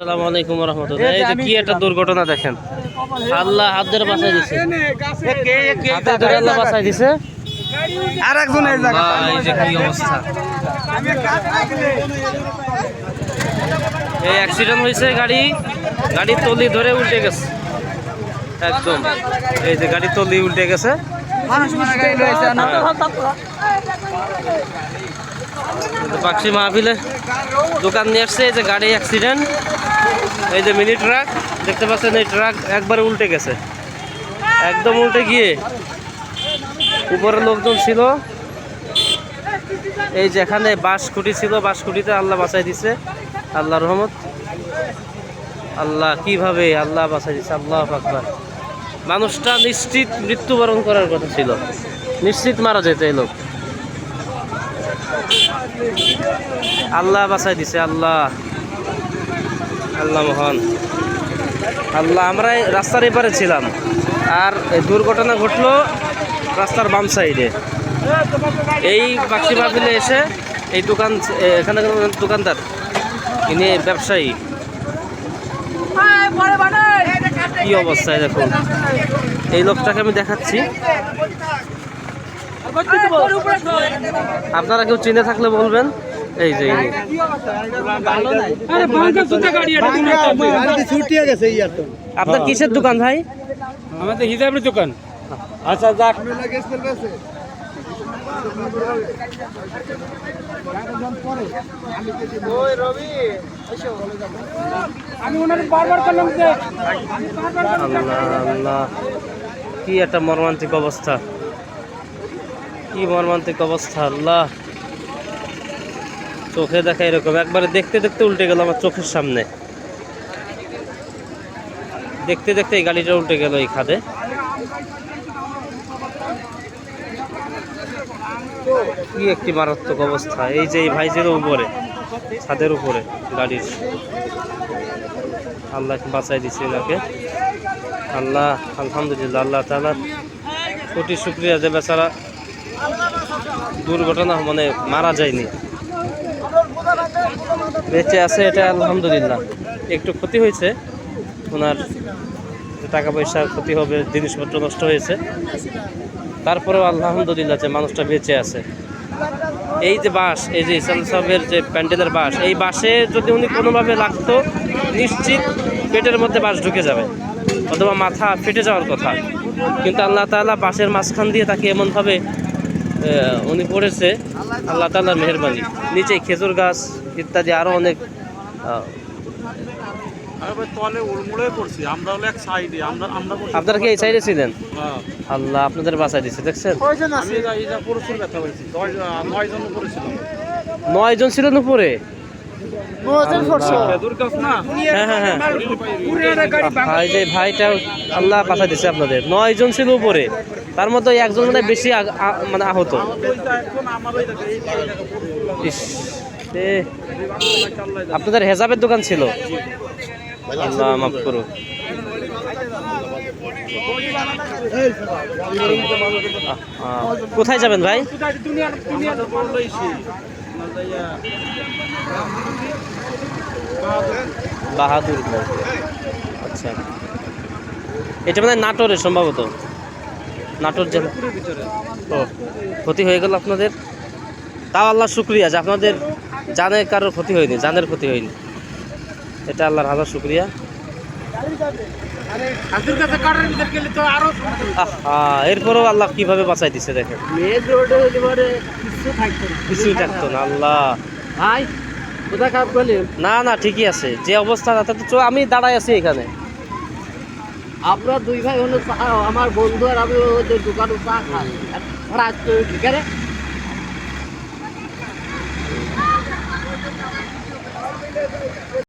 আসসালামু আলাইকুম রহমতুল্লাহ। এই যে কি একটা দুর্ঘটনা দেখেন। আল্লাহ হাত ধরে বাঁচাই দিছে হাতে ধরে আল্লাহ বাঁচাই দিছে। আর একজন এই জায়গা এই যে কি অবস্থা। এই অ্যাক্সিডেন্ট হয়েছে গাড়ি। গাড়ি তলি ধরে উল্টে গেছে। একদম। এই যে গাড়ি তলি উল্টে গেছে। মানুষ মারা গাড়ি রয়েছে না কিন্তু পাকশি মাহফিলে দোকান নিয়ে আসছে, এই যে গাড়ি অ্যাক্সিডেন্ট এই যে মিনি ট্রাক দেখতে পাচ্ছেন এই ট্রাক একবার উল্টে গেছে। একদম উল্টে গিয়ে উপরে লোকজন ছিল। এই যে এখানে বাঁশ খুঁটি ছিল বাঁশ খুঁটিতে আল্লাহ বাঁচাই দিছে আল্লাহ রহমত। আল্লাহ কীভাবে আল্লাহ বাঁচাই দিছে, আল্লাহ আকবার। মানুষটা নিশ্চিত মৃত্যুবরণ করার কথা ছিল। নিশ্চিত মারা যেত এই লোক। আল্লাহ বাঁচাই দিছে আল্লাহ। আল্লাহ মহান। আল্লাহ আমরা এই রাস্তার এপারে ছিলাম। আর দুর্ঘটনা ঘটলো রাস্তার বাম সাইডে এই বাক্সি মাহফিলে এসে এই দোকান এখানে দোকানদার ইনি ব্যবসায়ী। কি অবস্থায় দেখুন। এই লোকটাকে আমি দেখাচ্ছি। আপনারা কেউ চিনে থাকলে বলবেন। এই যে ইনি। ছুটিয়ে গেছে ইয়ার তো আপনার কিসের দোকান ভাই? আমাদের হিসাবের দোকান। আচ্ছা যাক। আমি ওনার বারবার করলাম যে আল্লাহ আল্লাহ। কি একটা মর্মান্তিক অবস্থা। কি মর্মান্তিক অবস্থা, আল্লাহ। চোখে দেখা এরকম। একবারে দেখতে দেখতে উল্টে গেল আমার চোখের সামনে। দেখতে দেখতে এই গাড়িটা উল্টে গেল এই খাদে। কি একটি মারাত্মক অবস্থা। এই যে এই ভাইজের উপরে, ছাদের উপরে গাড়ির। আল্লাহ বাঁচাই দিছে এনাকে। আল্লাহ, আলহামদুলিল্লাহ, আল্লাহ তালা কোটি শুক্রিয়া যে বেচারা দুর্ঘটনা মানে মারা যায়নি। বেঁচে আছে এটা আলহামদুলিল্লাহ। একটু ক্ষতি হয়েছে। ওনার টাকা পয়সার ক্ষতি হবে, জিনিসপত্র নষ্ট হয়েছে। তারপরেও আলহামদুলিল্লাহ যে মানুষটা বেঁচে আছে। এই যে বাস, এই যে ইসাল সাহেবের যে প্যান্ডেলের বাস, এই বাসে যদি উনি কোনোভাবে লাগতো, নিশ্চিত পেটের মধ্যে বাস ঢুকে যাবে। অথবা মাথা ফেটে যাওয়ার কথা। কিন্তু আল্লাহ তাআলা বাসের মাঝখান দিয়ে তাকে এমনভাবে উনি পড়েছে আল্লাহ তাআলার মেহরবানি। নিচে খেজুর গাছ ইত্যাদি আরও অনেক আহ, আমরা তলে উড়মুড়ে পড়ছি আমরা হলো এক সাইডে আমরা আমরা বসে- আপনারা কি এই সাইডে ছিলেন? হ্যাঁ। আল্লাহ আপনাদের বাঁচাই দিচ্ছে দেখছেন? নয় জন উপরে ছিলাম। নয় জন ছিলেন উপরে? খেজুর গাছ না? হ্যাঁ হ্যাঁ ভাই যে ভাইটা আল্লাহ বাঁচাই দিচ্ছে আপনাদের। নয় জন ছিল উপরে। তার মধ্যে একজন মানে বেশি মানে আহত। আপনাদের হেজাবের দোকান ছিল? আল্লাহ মাফ করো আহ, আহ, কোথায় যাবেন ভাই? বাহাদুর আচ্ছা। এটা মানে নাটোরে সম্ভবত। নাটোর জেলা। ও ক্ষতি হয়ে গেল আপনাদের? তাও আল্লাহ শুক্রিয়া যে আপনাদের জানের কারোর ক্ষতি হয়নি জানের ক্ষতি হয়নি। এটা আল্লাহর হাজার শুক্রিয়া। এরপরেও আল্লাহ কীভাবে বাঁচাই দিছে দেখেন। কিছু থাকতো না কিছুই থাকতো না আল্লাহ না না ঠিকই আছে। যে অবস্থা তাতে তো আমি দাঁড়াই আছি এখানে। আপনার দুই ভাই হলো আমার বন্ধু আর আমি ওদের দোকানে চা খাই। আজকে ঠিক আছে?